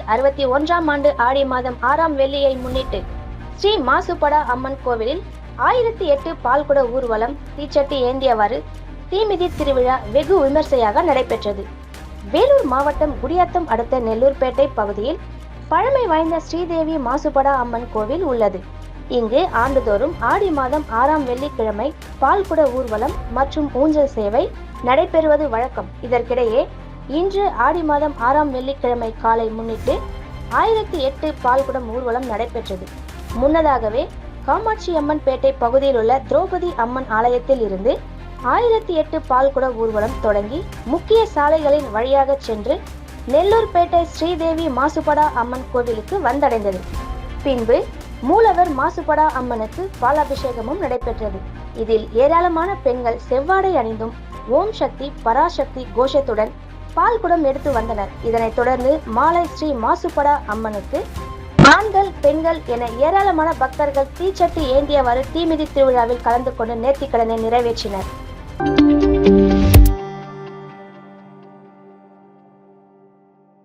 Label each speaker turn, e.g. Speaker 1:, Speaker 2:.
Speaker 1: ஆயிரத்தில் அறுபத்தி ஒன்றாம் ஆண்டு ஆடி மாதம் ஆறாம் வெள்ளியை முன்னிட்டு ஸ்ரீ மாசுபடா அம்மன் கோவிலில் ஆயிரத்தி எட்டு பால்குட ஊர்வலம் தீச்சட்டி ஏந்தியவாறு தீமிதி திருவிழா வெகு விமர்சையாக நடைபெற்றது. வேலூர் மாவட்டம் குடியாத்தம் அடுத்த நெல்லூர்பேட்டை பகுதியில் பழமை வாய்ந்த ஸ்ரீதேவி மாசுபடா அம்மன் கோவில் உள்ளது. இங்கு ஆண்டுதோறும் ஆடி மாதம் ஆறாம் வெள்ளிக்கிழமை பால்குட ஊர்வலம் மற்றும் ஊஞ்சல் சேவை நடைபெறுவது வழக்கம். இதற்கிடையே இன்று ஆடி மாதம் ஆறாம் வெள்ளிக்கிழமை காலை முன்னிட்டு ஆயிரத்தி எட்டு பால்குடம் ஊர்வலம் நடைபெற்றது. முன்னதாகவே காமாட்சி அம்மன் பேட்டை பகுதியில் உள்ள திரௌபதி அம்மன் ஆலயத்தில் இருந்து ஆயிரத்தி எட்டு பால்குட ஊர்வலம் தொடங்கி முக்கிய சாலைகளின் வழியாக சென்று நெல்லூர்பேட்டை ஸ்ரீதேவி மாசுபடா அம்மன் கோவிலுக்கு வந்தடைந்தது. பின்பு மூலவர் மாசுபடா அம்மனுக்கு பாலாபிஷேகமும் நடைபெற்றது. இதில் ஏராளமான பெண்கள் செவ்வாடை அணிந்தும் ஓம் சக்தி பராசக்தி கோஷத்துடன் பால்குடம் எடுத்து வந்தனர். இதனைத் தொடர்ந்து மாலை ஸ்ரீ மாசுபடா அம்மனுக்கு ஆண்கள் பெண்கள் என ஏராளமான பக்தர்கள் தீச்சட்டி ஏந்தியவாறு தீமிதி திருவிழாவில் கலந்து கொண்டு நேர்த்திக்கடனை நிறைவேற்றினர்.